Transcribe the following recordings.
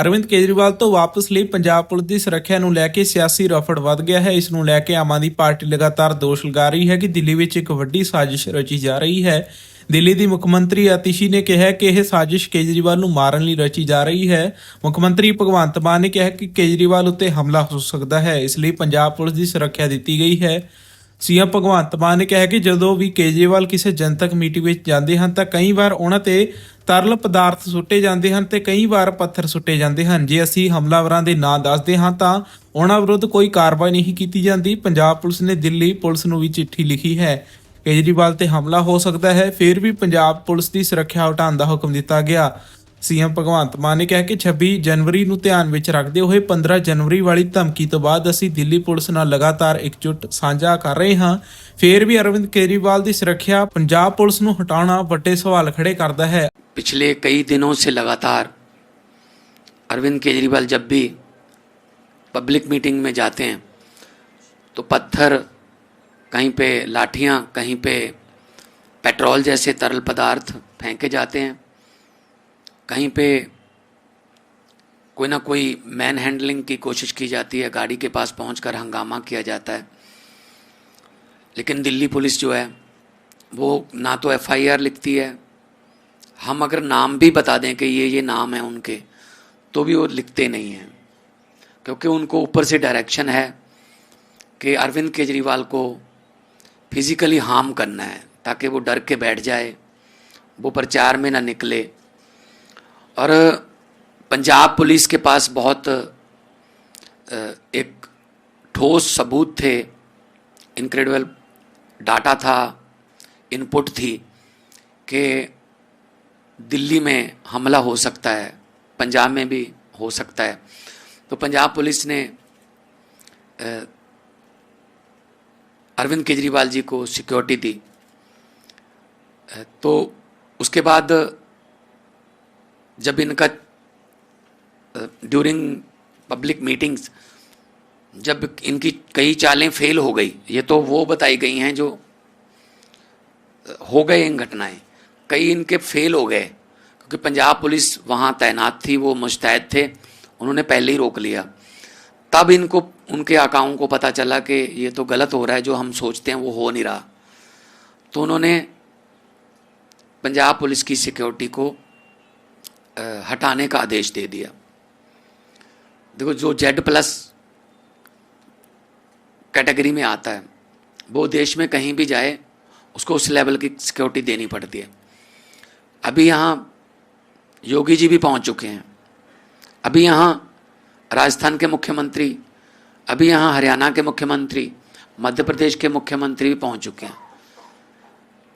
ਅਰਵਿੰਦ ਕੇਜਰੀਵਾਲ ਤੋਂ ਵਾਪਸ ਲਈ ਪੰਜਾਬ ਪੁਲਿਸ ਦੀ ਸੁਰੱਖਿਆ ਨੂੰ ਲੈ ਕੇ ਸਿਆਸੀ ਰਫੜ ਵੱਧ ਗਿਆ ਹੈ। ਇਸ ਨੂੰ ਲੈ ਕੇ ਆਮ ਆਦਮੀ ਪਾਰਟੀ ਲਗਾਤਾਰ ਦੋਸ਼ ਲਗਾ ਰਹੀ ਹੈ ਕਿ ਦਿੱਲੀ ਵਿੱਚ ਇੱਕ ਵੱਡੀ ਸਾਜ਼ਿਸ਼ ਰਚੀ ਜਾ ਰਹੀ ਹੈ। ਦਿੱਲੀ ਦੀ ਮੁੱਖ ਮੰਤਰੀ ਆਤਿਸ਼ੀ ਨੇ ਕਿਹਾ ਕਿ ਇਹ ਸਾਜ਼ਿਸ਼ ਕੇਜਰੀਵਾਲ ਨੂੰ ਮਾਰਨ ਲਈ ਰਚੀ ਜਾ ਰਹੀ ਹੈ। ਮੁੱਖ ਮੰਤਰੀ ਭਗਵੰਤ ਮਾਨ ਨੇ ਕਿਹਾ ਕਿ ਕੇਜਰੀਵਾਲ ਉੱਤੇ ਹਮਲਾ ਹੋ ਸਕਦਾ ਹੈ, ਇਸ ਲਈ ਪੰਜਾਬ ਪੁਲਿਸ ਦੀ ਸੁਰੱਖਿਆ ਦਿੱਤੀ ਗਈ ਹੈ। ਸੀਐਮ ਭਗਵੰਤ ਮਾਨ ਨੇ ਕਿਹਾ ਕਿ ਜਦੋਂ ਵੀ ਕੇਜਰੀਵਾਲ ਕਿਸੇ ਜਨਤਕ ਮੀਟਿੰਗ ਵਿੱਚ ਜਾਂਦੇ ਹਨ ਤਾਂ ਕਈ ਵਾਰ ਉਹਨਾਂ ਤੇ ਤਰਲ ਪਦਾਰਥ ਸੁੱਟੇ ਜਾਂਦੇ ਹਨ ਤੇ ਕਈ ਵਾਰ ਪੱਥਰ ਸੁੱਟੇ ਜਾਂਦੇ ਹਨ। ਜੇ ਅਸੀਂ ਹਮਲਾਵਰਾਂ ਦੇ ਨਾਂ ਦੱਸਦੇ ਹਾਂ ਤਾਂ ਉਹਨਾਂ ਵਿਰੁੱਧ ਕੋਈ ਕਾਰਵਾਈ ਨਹੀਂ ਕੀਤੀ ਜਾਂਦੀ। ਪੰਜਾਬ ਪੁਲਿਸ ਨੇ ਦਿੱਲੀ ਪੁਲਿਸ ਨੂੰ ਵੀ ਚਿੱਠੀ ਲਿਖੀ ਹੈ। ਕੇਜਰੀਵਾਲ ਤੇ ਹਮਲਾ ਹੋ ਸਕਦਾ ਹੈ, ਫਿਰ ਵੀ ਪੰਜਾਬ ਪੁਲਿਸ ਦੀ ਸੁਰੱਖਿਆ ਹਟਾਉਣ ਦਾ ਹੁਕਮ ਦਿੱਤਾ ਗਿਆ। ਸੀਐਮ ਭਗਵੰਤ ਮਾਨ ਨੇ ਕਿਹਾ ਕਿ 26 ਜਨਵਰੀ ਨੂੰ ਧਿਆਨ ਵਿੱਚ ਰੱਖਦੇ ਹੋਏ 15 ਜਨਵਰੀ ਵਾਲੀ ਧਮਕੀ ਤੋਂ ਬਾਅਦ ਅਸੀਂ ਦਿੱਲੀ ਪੁਲਿਸ ਨਾਲ ਲਗਾਤਾਰ ਇਕਜੁੱਟ ਸਾਂਝਾ ਕਰ ਰਹੇ ਹਾਂ ਫਿਰ ਵੀ ਅਰਵਿੰਦ ਕੇਜਰੀਵਾਲ ਦੀ ਸੁਰੱਖਿਆ ਪੰਜਾਬ ਪੁਲਿਸ ਨੂੰ ਹਟਾਉਣਾ ਵੱਡੇ ਸਵਾਲ ਖੜੇ ਕਰਦਾ ਹੈ पिछले कई दिनों से लगातार अरविंद केजरीवाल जब भी पब्लिक मीटिंग में जाते हैं तो पत्थर कहीं पे लाठियाँ कहीं पे पेट्रोल जैसे तरल पदार्थ फेंके जाते हैं कहीं पे कोई ना कोई मैन हैंडलिंग की कोशिश की जाती है, गाड़ी के पास पहुंचकर हंगामा किया जाता है। लेकिन दिल्ली पुलिस जो है, वो ना तो एफआईआर लिखती है। हम अगर नाम भी बता दें कि ये ये नाम है उनके तो भी वो लिखते नहीं हैं। क्योंकि उनको ऊपर से डायरेक्शन है कि अरविंद केजरीवाल को फिजिकली हार्म करना है, ताकि वो डर के बैठ जाए, वो प्रचार में ना निकले। और पंजाब पुलिस के पास बहुत एक ठोस सबूत थे। इनक्रेडिबल डाटा था, इनपुट थी कि दिल्ली में हमला हो सकता है, पंजाब में भी हो सकता है। तो पंजाब पुलिस ने अरविंद केजरीवाल जी को सिक्योरिटी दी। तो उसके बाद जब इनका ड्यूरिंग पब्लिक मीटिंग्स जब इनकी कई चालें फेल हो गई, ये तो वो बताई गई हैं जो हो गए इन घटनाएँ। कई इनके फेल हो गए, क्योंकि पंजाब पुलिस वहाँ तैनात थी, वो मुस्तैद थे, उन्होंने पहले ही रोक लिया। तब इनको, उनके आकाओं को पता चला कि ये तो गलत हो रहा है, जो हम सोचते हैं वो हो नहीं रहा। तो उन्होंने पंजाब पुलिस की सिक्योरिटी को हटाने का आदेश दे दिया। देखो, जो जेड प्लस कैटेगरी में आता है, वो देश में कहीं भी जाए, उसको उस लेवल की सिक्योरिटी देनी पड़ती है। अभी यहाँ योगी जी भी पहुँच चुके हैं। अभी यहाँ राजस्थान के मुख्यमंत्री, अभी यहाँ हरियाणा के मुख्यमंत्री, मध्य प्रदेश के मुख्यमंत्री भी पहुँच चुके हैं।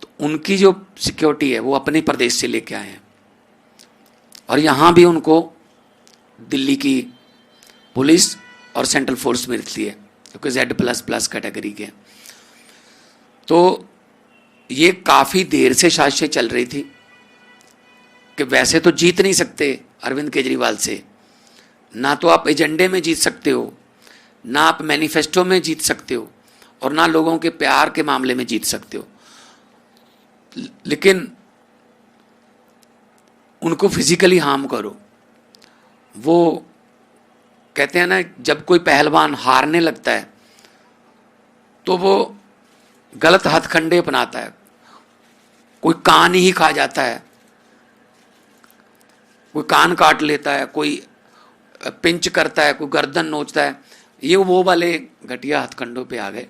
तो उनकी जो सिक्योरिटी है, वो अपने प्रदेश से लेके आए हैं। और यहाँ भी उनको दिल्ली की पुलिस और सेंट्रल फोर्स मिलती है क्योंकि जेड प्लस प्लस कैटेगरी के। तो ये काफ़ी देर से साजिशें चल रही थी कि वैसे तो जीत नहीं सकते अरविंद केजरीवाल से ना तो आप एजेंडे में जीत सकते हो, ना आप मैनिफेस्टो में जीत सकते हो, और ना लोगों के प्यार के मामले में जीत सकते हो लेकिन उनको फिजिकली हार्म करो। वो कहते हैं ना, जब कोई पहलवान हारने लगता है तो वो गलत हथखंडे अपनाता है। कोई कान ही खा जाता है, कोई कान काट लेता है, कोई पिंच करता है, कोई गर्दन नोचता है, ये वो वाले घटिया हथकंडों पे आ गए।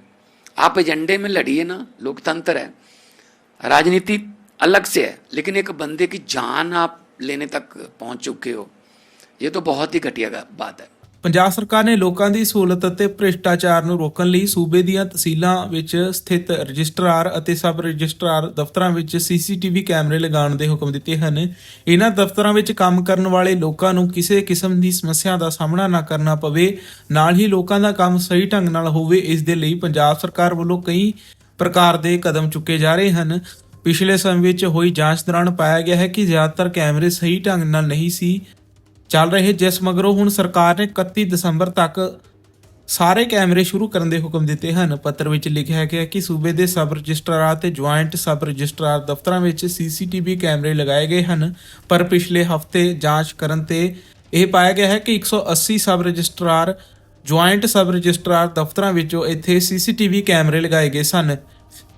आप एजेंडे में लड़िए ना, लोकतंत्र है। राजनीति अलग से है, लेकिन एक बंदे की जान आप लेने तक पहुंच चुके हो ये तो बहुत ही घटिया गा- बात है ਪੰਜਾਬ ਸਰਕਾਰ ਨੇ ਲੋਕਾਂ ਦੀ ਸਹੂਲਤ ਅਤੇ ਭ੍ਰਿਸ਼ਟਾਚਾਰ ਨੂੰ ਰੋਕਣ ਲਈ ਸੂਬੇ ਦੀਆਂ ਤਹਿਸੀਲਾਂ ਵਿੱਚ ਸਥਿਤ ਰਜਿਸਟਰਾਰ ਅਤੇ ਸਬ ਰਜਿਸਟਰਾਰ ਦਫ਼ਤਰਾਂ ਵਿੱਚ ਸੀਸੀਟੀਵੀ ਕੈਮਰੇ ਲਗਾਉਣ ਦੇ ਹੁਕਮ ਦਿੱਤੇ ਹਨ ਇਹਨਾਂ ਦਫ਼ਤਰਾਂ ਵਿੱਚ ਕੰਮ ਕਰਨ ਵਾਲੇ ਲੋਕਾਂ ਨੂੰ ਕਿਸੇ ਕਿਸਮ ਦੀ ਸਮੱਸਿਆ ਦਾ ਸਾਹਮਣਾ ਨਾ ਕਰਨਾ ਪਵੇ ਨਾਲ ਹੀ ਲੋਕਾਂ ਦਾ ਕੰਮ ਸਹੀ ਢੰਗ ਨਾਲ ਹੋਵੇ ਇਸ ਦੇ ਲਈ ਪੰਜਾਬ ਸਰਕਾਰ ਵੱਲੋਂ ਕਈ ਪ੍ਰਕਾਰ ਦੇ ਕਦਮ ਚੁੱਕੇ ਜਾ ਰਹੇ ਹਨ ਪਿਛਲੇ ਸਮੇਂ ਵਿੱਚ ਹੋਈ ਜਾਂਚ ਦੌਰਾਨ ਪਾਇਆ ਗਿਆ ਹੈ ਕਿ ਜ਼ਿਆਦਾਤਰ ਕੈਮਰੇ ਸਹੀ ਢੰਗ ਨਾਲ ਨਹੀਂ ਸੀ ਚੱਲ ਰਹੇ, ਜਿਸ ਮਗਰੋਂ ਹੁਣ ਸਰਕਾਰ ਨੇ 31 ਦਸੰਬਰ ਤੱਕ ਸਾਰੇ ਕੈਮਰੇ ਸ਼ੁਰੂ ਕਰਨ ਦੇ ਹੁਕਮ ਦਿੱਤੇ ਹਨ। ਪੱਤਰ ਵਿੱਚ ਲਿਖਿਆ ਗਿਆ ਕਿ ਸੂਬੇ ਦੇ ਸਬ ਰਜਿਸਟਰਾਰ ਅਤੇ ਜੁਆਇੰਟ ਸਬ ਰਜਿਸਟਰਾਰ ਦਫ਼ਤਰਾਂ ਵਿੱਚ ਸੀਸੀਟੀਵੀ ਕੈਮਰੇ ਲਗਾਏ ਗਏ ਹਨ, ਪਰ ਪਿਛਲੇ ਹਫ਼ਤੇ ਜਾਂਚ ਕਰਨ ਤੇ ਇਹ ਪਾਇਆ ਗਿਆ ਹੈ ਕਿ 180 sub registrar joint sub registrar ਦਫ਼ਤਰਾਂ ਵਿੱਚੋਂ ਇੱਥੇ ਸੀਸੀਟੀਵੀ ਕੈਮਰੇ ਲਗਾਏ ਗਏ ਸਨ।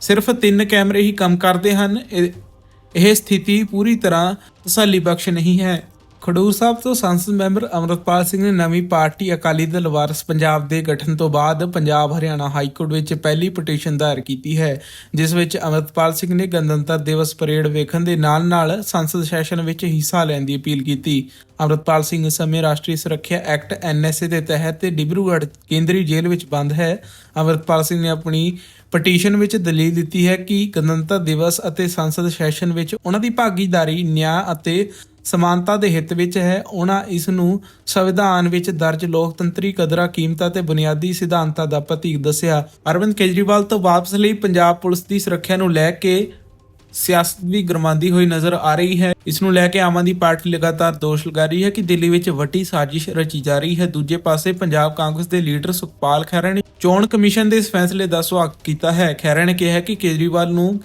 ਸਿਰਫ ਤਿੰਨ ਕੈਮਰੇ ਹੀ ਕੰਮ ਕਰਦੇ ਹਨ। ਇਹ ਇਹ ਸਥਿਤੀ ਪੂਰੀ ਤਰ੍ਹਾਂ ਤਸੱਲੀਬਖਸ਼ ਨਹੀਂ ਹੈ। ਖਡੂਰ ਸਾਹਿਬ ਤੋਂ ਸੰਸਦ ਮੈਂਬਰ ਅਮਰਤਪਾਲ ਸਿੰਘ ਨੇ ਨਵੀਂ ਪਾਰਟੀ ਅਕਾਲੀ ਦਲ ਵਾਰਸ ਪੰਜਾਬ ਦੇ ਗਠਨ ਤੋਂ ਬਾਅਦ ਪੰਜਾਬ, ਹਰਿਆਣਾ ਹਾਈ ਕੋਰਟ ਵਿੱਚ ਪਹਿਲੀ ਪਟੀਸ਼ਨ ਦਾਇਰ ਕੀਤੀ ਹੈ, ਜਿਸ ਵਿੱਚ ਅਮਰਤਪਾਲ ਸਿੰਘ ਨੇ ਗਣਤੰਤਰ ਦਿਵਸ ਪਰੇਡ ਵੇਖਣ ਦੇ ਨਾਲ-ਨਾਲ ਸੰਸਦ ਸੈਸ਼ਨ ਵਿੱਚ ਹਿੱਸਾ ਲੈਣ ਦੀ ਅਪੀਲ ਕੀਤੀ। ਅਮਰਤਪਾਲ ਸਿੰਘ ਇਸ ਸਮੇਂ ਰਾਸ਼ਟਰੀ ਸੁਰੱਖਿਆ ਐਕਟ ਐਨਐਸਏ ਦੇ ਤਹਿਤ ਡਿਬਰੂਗੜ੍ਹ ਕੇਂਦਰੀ ਜੇਲ੍ਹ ਵਿੱਚ ਬੰਦ ਹੈ। ਅਮਰਤਪਾਲ ਸਿੰਘ ਨੇ ਆਪਣੀ ਪਟੀਸ਼ਨ ਵਿੱਚ ਦਲੀਲ ਦਿੱਤੀ ਹੈ ਕਿ ਗਣਤੰਤਰ ਦਿਵਸ ਅਤੇ ਸੰਸਦ ਸੈਸ਼ਨ ਵਿੱਚ ਉਹਨਾਂ ਦੀ ਭਾਗੀਦਾਰੀ, ਨਿਆਂ ਅਤੇ ਸਮਾਨਤਾ ਦੇ ਹਿੱਤ ਵਿੱਚ ਹੈ, ਉਹਨਾਂ ਇਸ ਨੂੰ ਸੰਵਿਧਾਨ ਵਿੱਚ ਦਰਜ ਲੋਕਤੰਤਰੀ ਕਦਰਾਂ ਕੀਮਤਾਂ ਤੇ ਬੁਨਿਆਦੀ ਸਿਧਾਂਤਾਂ ਦਾ ਪ੍ਰਤੀਕ ਦੱਸਿਆ। ਅਰਵਿੰਦ ਕੇਜਰੀਵਾਲ ਤੋਂ ਵਾਪਸ ਲਈ ਪੰਜਾਬ ਪੁਲਿਸ ਦੀ ਸੁਰੱਖਿਆ ਨੂੰ ਲੈ ਕੇ ਸਿਆਸਤ ਵੀ ਗਰਮਾਂਦੀ ਹੋਈ ਨਜ਼ਰ ਆ ਰਹੀ ਹੈ। ਇਸ ਨੂੰ ਲੈ ਕੇ ਆਮ ਆਦਮੀ ਪਾਰਟੀ ਲਗਾਤਾਰ ਦੋਸ਼ ਲਗਾ ਰਹੀ ਹੈ ਕਿ ਦਿੱਲੀ ਵਿੱਚ ਵੱਡੀ ਸਾਜ਼ਿਸ਼ ਰਚੀ ਜਾ ਰਹੀ ਹੈ। ਦੂਜੇ ਪਾਸੇ ਪੰਜਾਬ ਕਾਂਗਰਸ ਦੇ ਲੀਡਰ ਸੁਖਪਾਲ ਖਹਿਰਾ ਨੇ ਚੋਣ ਕਮਿਸ਼ਨ ਦੇ ਇਸ ਫੈਸਲੇ ਦਾ ਸੁਆਗਤ ਕੀਤਾ ਹੈ। ਖਹਿਰਾ ਨੇ ਕਿਹਾ ਕਿ ਕੇਜਰੀਵਾਲ ਨੂੰ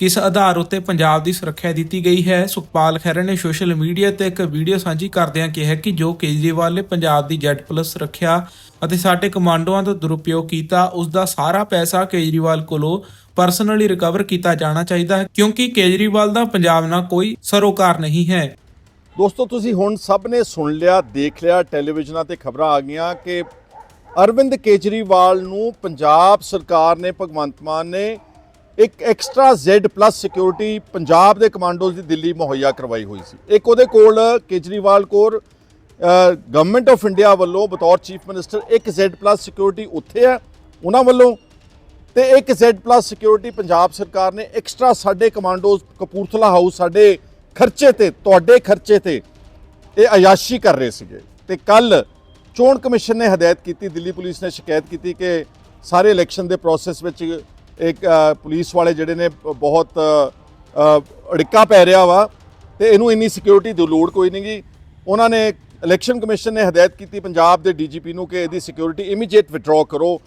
ਕਿਸ ਆਧਾਰ ਉੱਤੇ ਪੰਜਾਬ ਦੀ ਸੁਰੱਖਿਆ ਦਿੱਤੀ ਗਈ ਹੈ? ਸੁਖਪਾਲ ਖਹਿਰਾ ਨੇ ਸੋਸ਼ਲ ਮੀਡੀਆ ਤੇ ਇੱਕ ਵੀਡੀਓ ਸਾਂਝੀ ਕਰਦਿਆਂ ਕਿਹਾ ਕਿ ਜੋ ਕੇਜਰੀਵਾਲ ਨੇ ਪੰਜਾਬ ਦੀ ਜੈਟ ਪਲੱਸ ਸੁਰੱਖਿਆ ਅਤੇ ਸਾਡੇ ਕਮਾਂਡੋਆਂ ਦਾ ਦੁਰਉਪਯੋਗ ਕੀਤਾ, ਉਸ ਦਾ ਸਾਰਾ ਪੈਸਾ ਕੇਜਰੀਵਾਲ ਕੋਲੋਂ ਪਰਸਨਲੀ ਰਿਕਵਰ ਕੀਤਾ ਜਾਣਾ ਚਾਹੀਦਾ ਹੈ, ਕਿਉਂਕਿ ਕੇਜਰੀਵਾਲ ਦਾ ਪੰਜਾਬ ਨਾਲ ਕੋਈ ਸਰੋਕਾਰ ਨਹੀਂ ਹੈ। ਦੋਸਤੋ, ਤੁਸੀਂ ਹੁਣ ਸਭ ਨੇ ਸੁਣ ਲਿਆ, ਦੇਖ ਲਿਆ, ਟੈਲੀਵਿਜ਼ਨਾਂ ਤੇ ਖਬਰਾਂ ਆ ਗਈਆਂ ਕਿ ਅਰਵਿੰਦ ਕੇਜਰੀਵਾਲ ਨੂੰ ਪੰਜਾਬ ਸਰਕਾਰ ਨੇ, ਭਗਵੰਤ ਮਾਨ ਨੇ ਇੱਕ ਐਕਸਟਰਾ Z+ ਸਿਕਿਉਰਿਟੀ ਪੰਜਾਬ ਦੇ ਕਮਾਂਡੋਜ਼ ਦੀ ਦਿੱਲੀ ਮੁਹੱਈਆ ਕਰਵਾਈ ਹੋਈ ਸੀ। ਇੱਕ ਉਹਦੇ ਕੋਲ ਕੇਜਰੀਵਾਲ ਕੋਲ ਗਵਰਨਮੈਂਟ ਆਫ ਇੰਡੀਆ ਵੱਲੋਂ ਬਤੌਰ ਚੀਫ ਮਿਨਿਸਟਰ ਇੱਕ Z+ ਸਿਕਿਉਰਿਟੀ ਉੱਥੇ ਹੈ, ਉਹਨਾਂ ਵੱਲੋਂ। ਤੇ ਇੱਕ Z+ ਸਿਕਿਉਰਿਟੀ ਪੰਜਾਬ ਸਰਕਾਰ ਨੇ ਐਕਸਟਰਾ ਸਾਡੇ ਕਮਾਂਡੋਜ਼ ਕਪੂਰਥਲਾ ਹਾਊਸ ਸਾਡੇ ਖਰਚੇ ਤੇ, ਤੁਹਾਡੇ ਖਰਚੇ ਤੇ ਇਹ ਅਯਾਸ਼ੀ ਕਰ ਰਹੇ ਸੀਗੇ। ਤੇ ਕੱਲ ਚੋਣ ਕਮਿਸ਼ਨ ਨੇ ਹਦਾਇਤ ਕੀਤੀ, ਦਿੱਲੀ ਪੁਲਿਸ ਨੇ ਸ਼ਿਕਾਇਤ ਕੀਤੀ ਕਿ ਸਾਰੇ ਇਲੈਕਸ਼ਨ ਦੇ ਪ੍ਰੋਸੈਸ ਵਿੱਚ ਇੱਕ ਪੁਲਿਸ ਵਾਲੇ ਜਿਹੜੇ ਨੇ ਬਹੁਤ ਅੜਿੱਕਾ ਪੈ ਰਿਹਾ ਵਾ ਤੇ ਇਹਨੂੰ ਇੰਨੀ ਸਿਕਿਉਰਿਟੀ ਦੀ ਲੋੜ ਕੋਈ ਨਹੀਂਗੀ ਉਹਨਾਂ ਨੇ ਇਲੈਕਸ਼ਨ ਕਮਿਸ਼ਨ ਨੇ ਹਦਾਇਤ ਕੀਤੀ ਪੰਜਾਬ ਦੇ ਡੀਜੀਪੀ ਨੂੰ ਕਿ ਇਹਦੀ ਸਿਕਿਉਰਿਟੀ ਇਮੀਡੀਏਟ ਵਿਡਰਾਅ ਕਰੋ।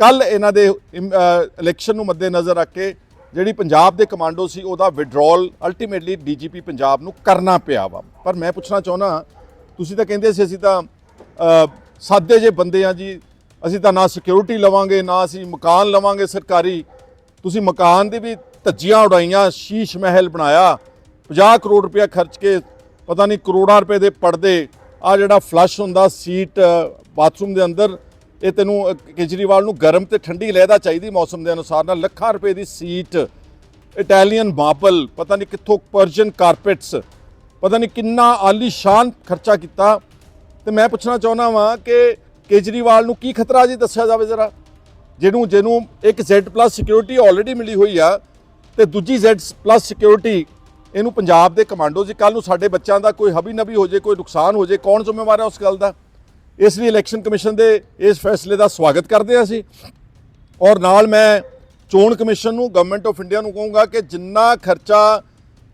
ਕੱਲ ਇਹਨਾਂ ਦੇ ਇਲੈਕਸ਼ਨ ਨੂੰ ਮੱਦੇ ਨਜ਼ਰ ਰੱਖ ਕੇ ਜਿਹੜੀ ਪੰਜਾਬ ਦੇ ਕਮਾਂਡੋ ਸੀ ਉਹਦਾ ਵਿਡਰਾਅਲ ਅਲਟੀਮੇਟਲੀ ਡੀਜੀਪੀ ਪੰਜਾਬ ਨੂੰ ਕਰਨਾ ਪਿਆ ਵਾ। ਪਰ ਮੈਂ ਪੁੱਛਣਾ ਚਾਹੁੰਦਾ, ਤੁਸੀਂ ਤਾਂ ਕਹਿੰਦੇ ਸੀ ਅਸੀਂ ਤਾਂ ਸਾਦੇ ਜੇ ਬੰਦੇ ਆ ਜੀ ਅਸੀਂ ਤਾਂ ਨਾ ਸਿਕਿਉਰਿਟੀ ਲਵਾਂਗੇ, ਨਾ ਅਸੀਂ ਮਕਾਨ ਲਵਾਂਗੇ ਸਰਕਾਰੀ। ਤੁਸੀਂ ਮਕਾਨ ਦੀ ਵੀ ਧੱਜੀਆਂ ਉਡਾਈਆਂ, ਸ਼ੀਸ਼ ਮਹਿਲ ਬਣਾਇਆ 50 ਕਰੋੜ ਰੁਪਇਆ ਖਰਚ ਕੇ, ਪਤਾ ਨਹੀਂ ਕਰੋੜਾਂ ਰੁਪਏ ਦੇ ਪਰਦੇ ਆ ਜਿਹੜਾ ਫਲਸ਼ ਹੁੰਦਾ ਸੀਟ ਬਾਥਰੂਮ ਦੇ ਅੰਦਰ, ਇਹ ਤੈਨੂੰ ਕੇਜਰੀਵਾਲ ਨੂੰ ਗਰਮ ਤੇ ਠੰਡੀ ਲਹਿਦਾ ਚਾਹੀਦੀ ਮੌਸਮ ਦੇ ਅਨੁਸਾਰ, ਨਾਲ ਲੱਖਾਂ ਰੁਪਏ ਦੀ ਸੀਟ ਇਟਾਲੀਅਨ ਮਾਰਬਲ ਪਤਾ ਨਹੀਂ ਕਿੱਥੋਂ ਪਰਸ਼ੀਅਨ ਕਾਰਪੈਟਸ ਪਤਾ ਨਹੀਂ ਕਿੰਨਾ ਆਲੀਸ਼ਾਨ ਖਰਚਾ ਕੀਤਾ। ਤੇ ਮੈਂ ਪੁੱਛਣਾ ਚਾਹੁੰਦਾ ਵਾਂ ਕਿ ਕੇਜਰੀਵਾਲ ਨੂੰ ਕੀ ਖਤਰਾ ਜੀ ਦੱਸਿਆ ਜਾਵੇ ਜ਼ਰਾ? ਜਿਹਨੂੰ ਜਿਹਨੂੰ ਇੱਕ Z+ ਸਿਕਿਉਰਿਟੀ ਆਲਰੇਡੀ ਮਿਲੀ ਹੋਈ ਆ ਤੇ ਦੂਜੀ Z+ ਸਿਕਿਉਰਿਟੀ ਇਹਨੂੰ ਪੰਜਾਬ ਦੇ ਕਮਾਂਡੋ ਜੀ ਕੱਲ ਨੂੰ ਸਾਡੇ ਬੱਚਿਆਂ ਦਾ ਕੋਈ ਹਬੀ ਨਬੀ ਹੋ ਜੇ, ਕੋਈ ਨੁਕਸਾਨ ਹੋ ਜੇ, ਕੌਣ ਜ਼ਿੰਮੇਵਾਰ ਹੈ ਉਸ ਗੱਲ ਦਾ? ਇਸ ਲਈ ਇਲੈਕਸ਼ਨ ਕਮਿਸ਼ਨ ਦੇ ਇਸ ਫੈਸਲੇ ਦਾ ਸਵਾਗਤ ਕਰਦੇ ਹਾਂ ਅਸੀਂ। ਔਰ ਨਾਲ ਮੈਂ ਚੋਣ ਕਮਿਸ਼ਨ ਨੂੰ ਗਵਰਨਮੈਂਟ ਆਫ ਇੰਡੀਆ ਨੂੰ ਕਹੂੰਗਾ ਕਿ ਜਿੰਨਾ ਖਰਚਾ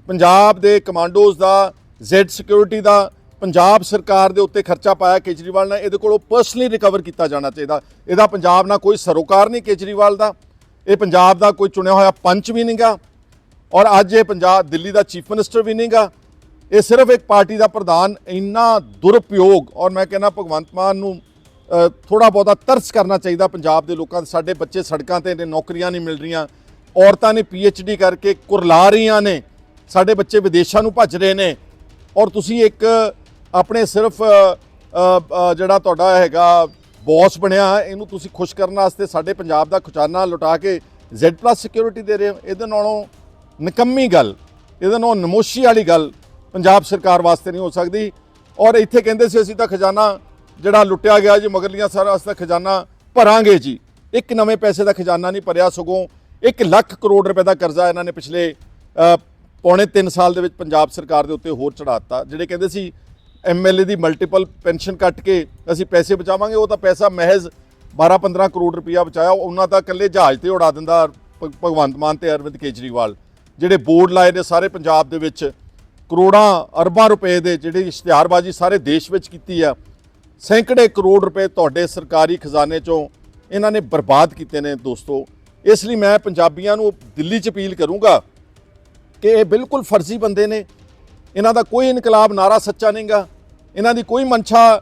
ਪੰਜਾਬ ਦੇ ਕਮਾਂਡੋਜ਼ ਦਾ, Z ਸਿਕਿਉਰਿਟੀ ਦਾ ਪੰਜਾਬ ਸਰਕਾਰ ਦੇ ਉੱਤੇ ਖਰਚਾ ਪਾਇਆ ਕੇਜਰੀਵਾਲ ਨੇ, ਇਹਦੇ ਕੋਲੋਂ ਪਰਸਨਲੀ ਰਿਕਵਰ ਕੀਤਾ ਜਾਣਾ ਚਾਹੀਦਾ। ਇਹਦਾ ਪੰਜਾਬ ਨਾਲ ਕੋਈ ਸਰੋਕਾਰ ਨਹੀਂ ਕੇਜਰੀਵਾਲ ਦਾ। ਇਹ ਪੰਜਾਬ ਦਾ ਕੋਈ ਚੁਣਿਆ ਹੋਇਆ ਪੰਚ ਵੀ ਨਹੀਂਗਾ। ਔਰ ਅੱਜ ਇਹ ਪੰਜਾਬ, ਦਿੱਲੀ ਦਾ ਚੀਫ ਮਿਨਿਸਟਰ ਵੀ ਨਹੀਂਗਾ। ਇਹ ਸਿਰਫ ਇੱਕ ਪਾਰਟੀ ਦਾ ਪ੍ਰਧਾਨ, ਇੰਨਾ ਦੁਰਉਪਯੋਗ, ਔਰ ਮੈਂ ਕਹਿੰਦਾ ਭਗਵੰਤ ਮਾਨ ਨੂੰ ਥੋੜਾ ਬਹੁਤਾ ਤਰਸ ਕਰਨਾ ਚਾਹੀਦਾ ਪੰਜਾਬ ਦੇ ਲੋਕਾਂ ਦੇ ਸਾਡੇ ਬੱਚੇ ਸੜਕਾਂ ਤੇ ਨੇ, ਨੌਕਰੀਆਂ ਨਹੀਂ ਮਿਲ ਰਹੀਆਂ। ਔਰਤਾਂ ਨੇ ਡੀ ਕਰਕੇ ਕੁਰਲਾ ਰਹੀਆਂ ਨੇ। ਸਾਡੇ ਬੱਚੇ ਵਿਦੇਸ਼ਾਂ ਨੂੰ ਭੱਜ ਰਹੇ ਨੇ। ਔਰ ਤੁਸੀਂ ਇੱਕ ਆਪਣੇ ਸਿਰਫ ਜਿਹੜਾ ਤੁਹਾਡਾ ਹੈਗਾ ਬੌਸ ਬਣਿਆ, ਇਹਨੂੰ ਤੁਸੀਂ ਖੁਸ਼ ਕਰਨ ਵਾਸਤੇ ਸਾਡੇ ਪੰਜਾਬ ਦਾ ਖਜ਼ਾਨਾ ਲੁਟਾ ਕੇ Z+ ਸਿਕਿਉਰਿਟੀ ਦੇ ਰਹੇ ਹੋ। ਇਹਦੇ ਨਾਲੋਂ ਨਿਕੰਮੀ ਗੱਲ, ਇਹਦੇ ਨਾਲੋਂ ਨਮੋਸ਼ੀ ਵਾਲੀ ਗੱਲ ਪੰਜਾਬ ਸਰਕਾਰ ਵਾਸਤੇ ਨਹੀਂ ਹੋ ਸਕਦੀ। ਔਰ ਇੱਥੇ ਕਹਿੰਦੇ ਸੀ, ਅਸੀਂ ਤਾਂ ਖਜ਼ਾਨਾ ਜਿਹੜਾ ਲੁੱਟਿਆ ਗਿਆ ਜੀ, ਮਗਰਲੀਆਂ ਸਾਰਾ ਅਸੀਂ ਤਾਂ ਖਜ਼ਾਨਾ ਭਰਾਂਗੇ ਜੀ। ਇੱਕ ਨਵੇਂ ਪੈਸੇ ਦਾ ਖਜ਼ਾਨਾ ਨਹੀਂ ਭਰਿਆ ਸਗੋਂ 1 ਲੱਖ ਕਰੋੜ ਰੁਪਏ ਦਾ ਕਰਜ਼ਾ ਇਹਨਾਂ ਨੇ ਪਿਛਲੇ ਪੌਣੇ 3 ਸਾਲ ਦੇ ਵਿੱਚ ਪੰਜਾਬ ਸਰਕਾਰ ਦੇ ਉੱਤੇ ਹੋਰ ਚੜਾਤਾ ਜਿਹੜੇ ਕਹਿੰਦੇ ਸੀ ਐਮਐਲਏ ਦੀ ਮਲਟੀਪਲ ਪੈਨਸ਼ਨ ਕੱਟ ਕੇ ਅਸੀਂ ਪੈਸੇ ਬਚਾਵਾਂਗੇ, ਉਹ ਤਾਂ ਪੈਸਾ ਮਹਿਜ਼ 12-15 ਕਰੋੜ ਰੁਪਇਆ ਬਚਾਇਆ, ਉਹਨਾਂ ਤਾਂ ਇਕੱਲੇ ਜਹਾਜ਼ ਤੇ ਉਡਾ ਦਿੰਦਾ ਭ- ਭਗਵੰਤ ਮਾਨ ਤੇ ਅਰਵਿੰਦ ਕੇਜਰੀਵਾਲ, ਜਿਹੜੇ ਬੋਰਡ ਲਾਏ ਨੇ ਸਾਰੇ ਪੰਜਾਬ ਦੇ ਵਿੱਚ, ਕਰੋੜਾਂ ਅਰਬਾਂ ਰੁਪਏ ਦੇ ਜਿਹੜੀ ਇਸ਼ਤਿਹਾਰਬਾਜ਼ੀ ਸਾਰੇ ਦੇਸ਼ ਵਿੱਚ ਕੀਤੀ ਆ, ਸੈਂਕੜੇ ਕਰੋੜ ਰੁਪਏ ਤੁਹਾਡੇ ਸਰਕਾਰੀ ਖਜ਼ਾਨੇ ਚੋਂ ਇਹਨਾਂ ਨੇ ਬਰਬਾਦ ਕੀਤੇ ਨੇ ਦੋਸਤੋ, ਇਸ ਲਈ ਮੈਂ ਪੰਜਾਬੀਆਂ ਨੂੰ ਦਿੱਲੀ 'ਚ ਅਪੀਲ ਕਰੂੰਗਾ ਕਿ ਇਹ ਬਿਲਕੁਲ ਫਰਜ਼ੀ ਬੰਦੇ ਨੇ, ਇਹਨਾਂ ਦਾ ਕੋਈ ਇਨਕਲਾਬ, ਨਾਰਾ ਸੱਚਾ ਨਹੀਂਗਾ ਇਹਨਾਂ ਦੀ ਕੋਈ ਮਨਸ਼ਾ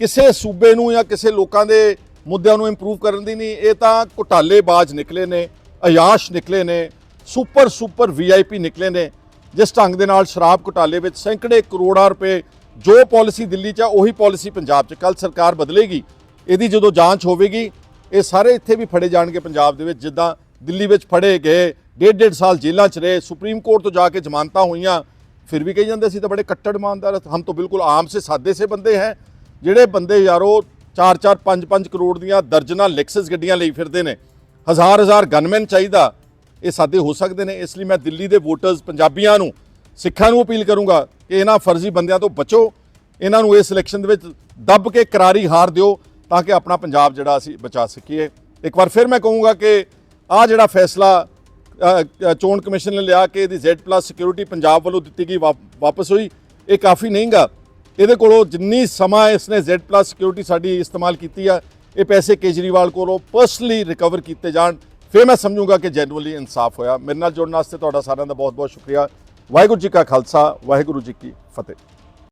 ਕਿਸੇ ਸੂਬੇ ਨੂੰ ਜਾਂ ਕਿਸੇ ਲੋਕਾਂ ਦੇ ਮੁੱਦਿਆਂ ਨੂੰ ਇੰਪਰੂਵ ਕਰਨ ਦੀ ਨਹੀਂ। ਇਹ ਤਾਂ ਘੁਟਾਲੇਬਾਜ਼ ਨਿਕਲੇ ਨੇ, ਅਯਾਸ਼ ਨਿਕਲੇ ਨੇ ਸੁਪਰ ਸੁਪਰ ਵੀਆਈਪੀ ਨਿਕਲੇ ਨੇ, ਜਿਸ ਢੰਗ ਦੇ ਨਾਲ ਸ਼ਰਾਬ ਘੁਟਾਲੇ ਵਿੱਚ ਸੈਂਕੜੇ ਕਰੋੜਾਂ ਰੁਪਏ ਜੋ ਪਾਲਿਸੀ ਦਿੱਲੀ 'ਚ ਆ, ਉਹੀ ਪਾਲਿਸੀ ਪੰਜਾਬ 'ਚ। ਕੱਲ ਸਰਕਾਰ ਬਦਲੇਗੀ, ਇਹਦੀ ਜਦੋਂ ਜਾਂਚ ਹੋਵੇਗੀ, ਇਹ ਸਾਰੇ ਇੱਥੇ ਵੀ ਫੜੇ ਜਾਣਗੇ ਪੰਜਾਬ ਦੇ ਵਿੱਚ, ਜਿੱਦਾਂ ਦਿੱਲੀ ਵਿੱਚ ਫੜੇ ਗਏ ਡੇਢ ਡੇਢ ਸਾਲ ਜੇਲ੍ਹਾਂ 'ਚ ਰਹੇ, ਸੁਪਰੀਮ ਕੋਰਟ ਤੋਂ ਜਾ ਕੇ ਜ਼ਮਾਨਤਾਂ ਹੋਈਆਂ ਫਿਰ ਵੀ ਕਹੀ ਜਾਂਦੇ ਸੀ ਤਾਂ ਬੜੇ ਕੱਟੜ ਇਮਾਨਦਾਰ ਹਮ ਤਾਂ ਬਿਲਕੁਲ ਆਮ ਸੇ ਸਾਦੇ ਸੇ ਬੰਦੇ ਹੈ। ਜਿਹੜੇ ਬੰਦੇ ਯਾਰੋ 4-4 5-5 ਕਰੋੜ ਦੀਆਂ ਦਰਜਨਾਂ ਲੈਕਸਸ ਗੱਡੀਆਂ ਲਈ ਫਿਰਦੇ ਨੇ। ਹਜ਼ਾਰ ਹਜ਼ਾਰ ਗਨਮੈਨ ਚਾਹੀਦਾ। ਇਹ ਸਾਦੇ ਹੋ ਸਕਦੇ ਨੇ। ਇਸ ਲਈ ਮੈਂ ਦਿੱਲੀ ਦੇ ਵੋਟਰਸ ਪੰਜਾਬੀਆਂ ਨੂੰ, ਸਿੱਖਾਂ ਨੂੰ ਅਪੀਲ ਕਰੂੰਗਾ ਕਿ ਇਹਨਾਂ ਫਰਜ਼ੀ ਬੰਦਿਆਂ ਤੋਂ ਬਚੋ। ਇਹਨਾਂ ਨੂੰ ਇਸ ਇਲੈਕਸ਼ਨ ਦੇ ਵਿੱਚ ਦੱਬ ਕੇ ਕਰਾਰੀ ਹਾਰ ਦਿਓ ਤਾਂ ਕਿ ਆਪਣਾ ਪੰਜਾਬ ਜਿਹੜਾ ਅਸੀਂ ਬਚਾ ਸਕੀਏ। ਇੱਕ ਵਾਰ ਫਿਰ ਮੈਂ ਕਹੂੰਗਾ ਕਿ ਆ ਜਿਹੜਾ ਫੈਸਲਾ ਚੋਣ ਕਮਿਸ਼ਨ ਨੇ ਲਿਆ ਕਿ ਇਹਦੀ Z+ ਸਿਕਿਉਰਿਟੀ ਪੰਜਾਬ ਵੱਲੋਂ ਦਿੱਤੀ ਗਈ ਵਾ- ਵਾਪਸ ਹੋਈ। ਇਹ ਕਾਫੀ ਨਹੀਂਗਾ ਇਹਦੇ ਕੋਲੋਂ ਜਿੰਨੀ ਸਮਾਂ ਇਸਨੇ Z+ ਸਿਕਿਉਰਿਟੀ ਸਾਡੀ ਇਸਤੇਮਾਲ ਕੀਤੀ ਆ, ਇਹ ਪੈਸੇ ਕੇਜਰੀਵਾਲ ਕੋਲੋਂ ਪਰਸਨਲੀ ਰਿਕਵਰ ਕੀਤੇ ਜਾਣ। ਫਿਰ ਮੈਂ ਸਮਝੂੰਗਾ ਕਿ ਜੈਨੂਅਲੀ ਇਨਸਾਫ ਹੋਇਆ। ਮੇਰੇ ਨਾਲ ਜੁੜਨ ਵਾਸਤੇ ਤੁਹਾਡਾ ਸਾਰਿਆਂ ਦਾ ਬਹੁਤ ਬਹੁਤ ਸ਼ੁਕਰੀਆ। ਵਾਹਿਗੁਰੂ ਜੀ ਕਾ ਖਾਲਸਾ, ਵਾਹਿਗੁਰੂ ਜੀ ਕੀ ਫਤਿਹ।